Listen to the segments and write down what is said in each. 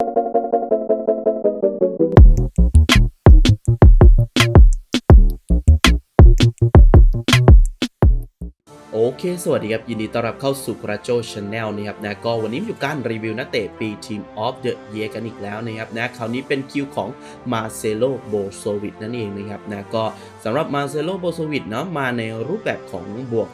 โอเค สวัสดีครับ ยินดีต้อนรับเข้าสู่กระโจชาแนลนะครับนะก็วันนี้อยู่การรีวิวนักเตะปีทีมออฟเดอะเยกันอีกแล้วนะครับนะคราวนี้เป็นคิวของมาเซโลโบโซวิ c นั่นเองนะครับนะก็สำหรับมาเซโลโบโซวิ c เนาะมาในรูปแบบของบวก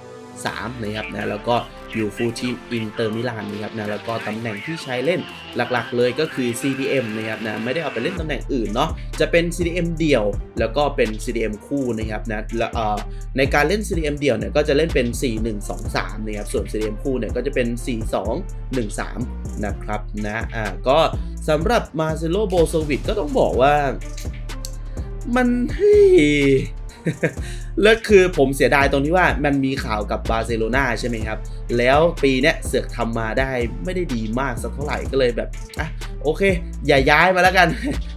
3นะครับนะแล้วก็ อยู่ฟูลทีมอินเตอร์มิลานนะครับนะแล้วก็ตำแหน่งที่ใช้เล่นหลักๆ เลยก็คือ CDM นะครับนะไม่ได้เอาไปเล่นตำแหน่งอื่นเนาะจะเป็น CDM เดี่ยว แล้วก็เป็น CDM คู่นะครับนะและเอ่อในการเล่น CDM เดี่ยวเนี่ยก็จะเล่นเป็น 4 1 2 3นะครับส่วน CDM คู่เนี่ยก็จะเป็น 4 2 1 3 นะครับนะอ่าก็สำหรับมาเซโลโบโซวิ c ก็ต้องบอกว่ามันเฮ้ แล้วคือผมเสียดายตรงที่ว่ามันมีข่าวกับบาร์เซโลนาใช่ไหมครับ แล้วปีเนี้ยเสือกทำมาได้ไม่ได้ดีมากสักเท่าไหร่ก็เลยแบบอะโอเค อย่าย้ายมาแล้วกัน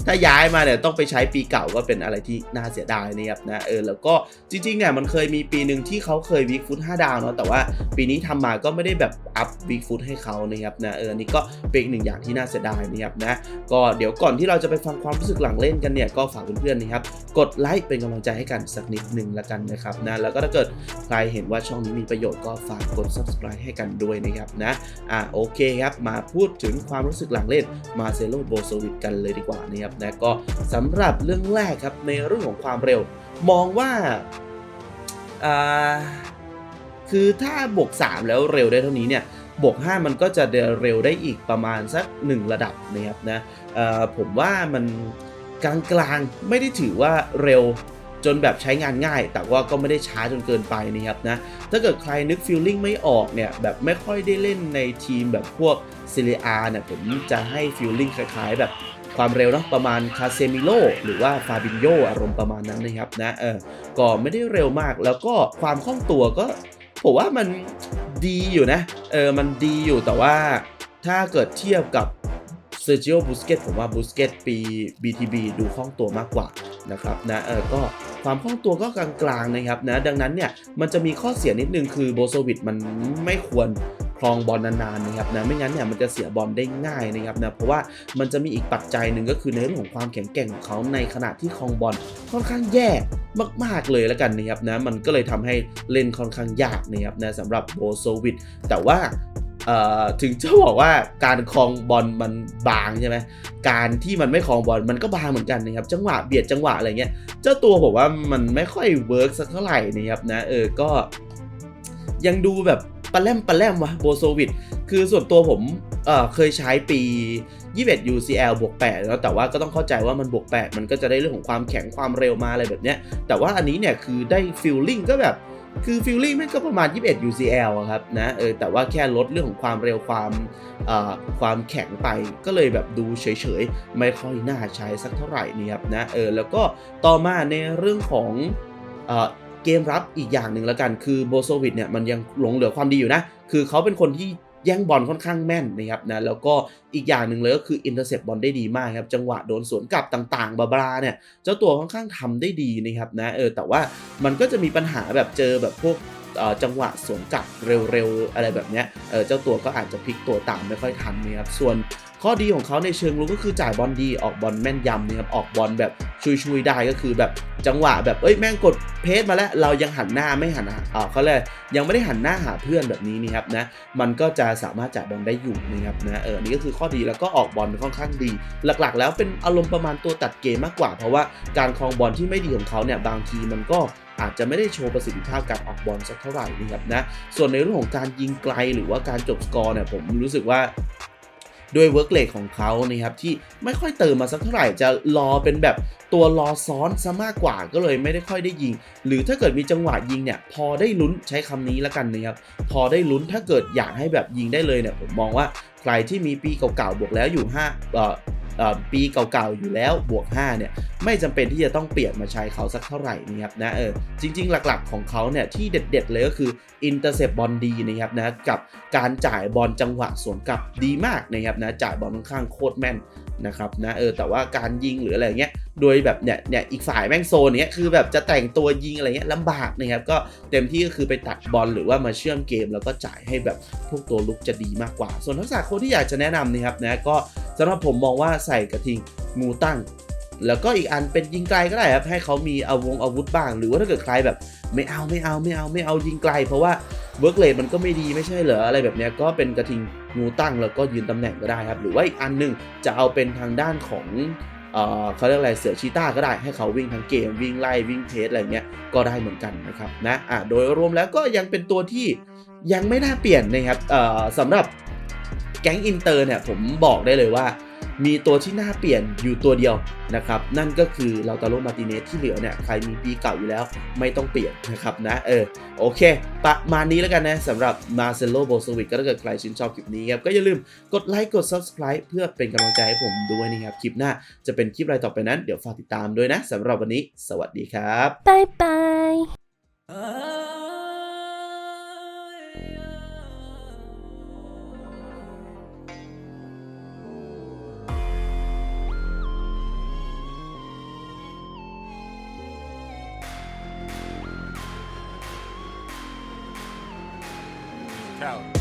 ถ้าย้ายมาเนี่ยต้องไปใช้ปีเก่าก็เป็นอะไรที่น่าเสียดายนะครับนะเออแล้วก็จริงๆเนี่ยมันเคยมีปีหนึ่งที่เขาเคยวิกฟุต5ดาวเนาะแต่ว่าปีนี้ทำมาก็ไม่ได้แบบอัพวิกฟุตให้เขานะครับนะเออนี่ก็เป็นอีกหนึ่งอย่างที่น่าเสียดายนะครับนะก็เดี๋ยวก่อนที่เราจะไปฟังความรู้สึกหลังเล่นกันเนี่ยก็ฝากเพื่อนๆนะครับกดไลค์เป็นกำลังใจให้กันสักนิดหนึ่งละกันนะครับนะแล้วก็ถ้าเกิดใครเห็นว่าช่องนี้มีประโยชน์ก็ฝากกด subscribe ให้กันด้วยนะครับนะอ่าโอเคครับ มาพูดถึงความรู้สึกหลังเล่นมาเซโลโบโซวิ c กันเลยดีกว่านะครับนะก็สำหรับเรื่องแรกครับในเรื่องของความเร็ว มองว่าอ่าคือถ้าบวก 3 แล้วเร็วได้เท่านี้เนี่ยบวก 5 มันก็จะเร็วได้อีกประมาณสัก 1 ระดับนะครับนะอ่อผมว่ามันกลางๆไม่ได้ถือว่าเร็ว จนแบบใช้งานง่าย แต่ว่าก็ไม่ได้ช้าจนเกินไปนะครับนะ ถ้าเกิดใครนึกฟีลลิ่งไม่ออกเนี่ย แบบไม่ค่อยได้เล่นในทีมแบบพวกซิเลียเนี่ยผมจะให้ฟีลลิ่งคล้ายๆ แบบความเร็วเนาะประมาณคาเซมิโลหรือว่าฟาบินโยอารมณ์ประมาณนั้นนะครับนะเออก็ไม่ได้เร็วมากแล้วก็ความคล่องตัวก็ผมว่ามันดีอยู่นะเออมันดีอยู่แต่ว่าถ้าเกิดเทียบกับเซอร์จิโอบูสเกตผมว่าบูสเกตปี BTB ดูคล่องตัวมากกว่า นะครับนะเออก็ความคล่องตัวก็กลางๆนะครับนะดังนั้นเนี่ยมันจะมีข้อเสียนิดนึงคือโบโซวิดมันไม่ควรครองบอลนานๆนะครับนะไม่งั้นเนี่ยมันจะเสียบอลได้ง่ายนะครับนะเพราะว่ามันจะมีอีกปัจจัยหนึ่งก็คือในเรื่องของความแข็งแกร่งของเขาในขณะที่ครองบอลค่อนข้างแย่มากๆเลยแล้วกันนะครับนะมันก็เลยทำให้เล่นค่อนข้างยากนะครับนะสำหรับโบโซวิดแต่ว่า ถึงจะบอกว่าการครองบอลมันบางใช่ไหมการที่มันไม่ครองบอลมันก็บางเหมือนกันนะครับ จังหวะเบียดจังหวะอะไรเงี้ย เจ้าตัวผมว่ามันไม่ค่อยเวิร์กสักเท่าไหร่นะครับนะ เออ ก็ยังดูแบบปลาแลมปลาแลมวะโบโซวิดคือส่วนตัวผมเเคยใช้ปี 21 UCL บวก8แล้วแต่ว่าก็ต้องเข้าใจว่ามันบวก 8 มันก็จะได้เรื่องของความแข็งความเร็วมาอะไรแบบเนี้ย แต่ว่าอันนี้เนี่ยคือได้ฟิลลิ่งก็แบบ คือฟิลลิ่งมันก็ประมาณ 21 UCL อะครับนะเออแต่ว่าแค่ลดเรื่องของความเร็วความความแข็งไปก็เลยแบบดูเฉยๆ ไม่ค่อยน่าใช้สักเท่าไหร่นี่ครับนะเออแล้วก็ต่อมาในเรื่องของเออเกมรับอีกอย่างหนึ่งแล้วกันคือโบโซวิดเนี่ยมันยังหลงเหลือความดีอยู่นะ คือเขาเป็นคนที่ แย่งบอลค่อนข้างแม่นนะครับนะแล้วก็อีกอย่างหนึ่งเลยก็คืออินเตอร์เซปบอลได้ดีมากครับจังหวะโดนสวนกลับต่างๆ บาบาเนี่ยเจ้าตัวค่อนข้างทำได้ดีนะครับนะเออแต่ว่ามันก็จะมีปัญหาแบบเจอแบบพวก จังหวะสวนกลับเร็วๆ อะไรแบบเนี้ยเจ้าตัวก็อาจจะพลิกตัวตามไม่ค่อยทันนะครับส่วนข้อดีของเขาในเชิงลุกก็คือจ่ายบอลดีออกบอลแม่นยำนะครับออกบอลแบบชุยๆได้ก็คือแบบจังหวะแบบเอ้ยแม่งกดเพจมาแล้วเรายังหันหน้าไม่หันอ่าเขาเลยยังไม่ได้หันหน้าหาเพื่อนแบบนี้นี่ครับนะมันก็จะสามารถจ่ายบอลได้อยู่นะครับนะเออนี่ก็คือข้อดีแล้วก็ออกบอลค่อนข้างดี หลักๆ แล้วเป็นอารมณ์ประมาณตัวตัดเกมมากกว่า เพราะว่าการครองบอลที่ไม่ดีของเขาเนี่ยบางทีมันก็ อาจจะไม่ได้โชว์ประสิทธิภาพการออกบอลสักเท่าไหร่นะครับนะส่วนในเรื่องของการยิงไกลหรือว่าการจบสกอร์เนี่ยผมรู้สึกว่าด้วยเวิร์กเลทของเขานะครับที่ไม่ค่อยเติมมาสักเท่าไหร่จะรอเป็นแบบตัวรอซ้อนซะมากกว่าก็เลยไม่ได้ค่อยได้ยิง หรือถ้าเกิดมีจังหวะยิงเนี่ยพอได้ลุ้นใช้คำนี้แล้วกันนะครับพอได้ลุ้นถ้าเกิดอยากให้แบบยิงได้เลยเนี่ยผมมองว่าใครที่มีปีเก่าๆบวกแล้วอยู่5เอ่อ ปีเก่าๆอยู่แล้วบวก 5 เนี่ย ไม่จำเป็นที่จะต้องเปลี่ยนมาใช้เขาสักเท่าไหร่นะครับนะเออจริง ๆ หลักๆของเขาเนี่ยที่เด็ดๆเลยก็คืออินเตอร์เซปบอลดีนะครับนะกับการจ่ายบอลจังหวะสวนกลับดีมากนะครับนะจ่ายบอลค่อนข้างโคตรแม่นนะครับนะเออแต่ว่าการยิงหรืออะไรเงี้ย โดยแบบเนี่ยเนี่ยอีกฝ่ายแม่งโซนเนี้ยคือแบบจะแต่งตัวยิงอะไรเงี้ยลำบากนะครับก็เต็มที่ก็คือไปตัดบอลหรือว่ามาเชื่อมเกม แล้วก็จ่ายให้แบบพวกตัวลุกจะดีมากกว่า ส่วนทักษะโค้ดที่อยากจะแนะนำนะครับนะก็สำหรับผมมองว่าใส่กระทิงงูตั้งแล้วก็อีกอันเป็นยิงไกลก็ได้ครับให้เขามีอาวงอาวุธบ้าง หรือว่าถ้าเกิดใครแบบไม่เอาไม่เอาไม่เอาไม่เอายิงไกล เพราะว่าเวิร์กเลดมันก็ไม่ดีไม่ใช่เหรออะไรแบบเนี้ยก็เป็นกระทิงงูตั้งแล้วก็ยืนตำแหน่งก็ได้ครับ หรือว่าอีกอันหนึงจะเอาเป็นทางด้านของ เขาเรียกอะไรเสือชีต้าก็ได้ให้เขาวิ่งทั้งเกมวิ่งไล่วิ่งเทสอะไรเงี้ยก็ได้เหมือนกันนะครับนะอะโดยรวมแล้วก็ยังเป็นตัวที่ยังไม่น่าเปลี่ยนนะครับสำหรับแก๊งอินเตอร์เนี่ยผมบอกได้เลยว่า มีตัวที่น่าเปลี่ยนอยู่ตัวเดียวนะครับ นั่นก็คือเราตาโลมาติเนสที่เหลือเนี่ยใครมีปีเก่าอยู่แล้วไม่ต้องเปลี่ยนนะครับนะเออโอเค ประมาณนี้แล้วกันนะสำหรับมาเซโลโบสวิกก็ถ้าเกิดใครชื่นชอบคลิปนี้ครับ ก็อย่าลืมกดไลค์กด Subscribe เพื่อเป็นกำลังใจให้ผมด้วยนะครับ คลิปหน้าจะเป็นคลิปอะไรต่อไปนั้นเดี๋ยวฝากติดตามด้วยนะสำหรับวันนี้ สวัสดีครับ拜拜。out.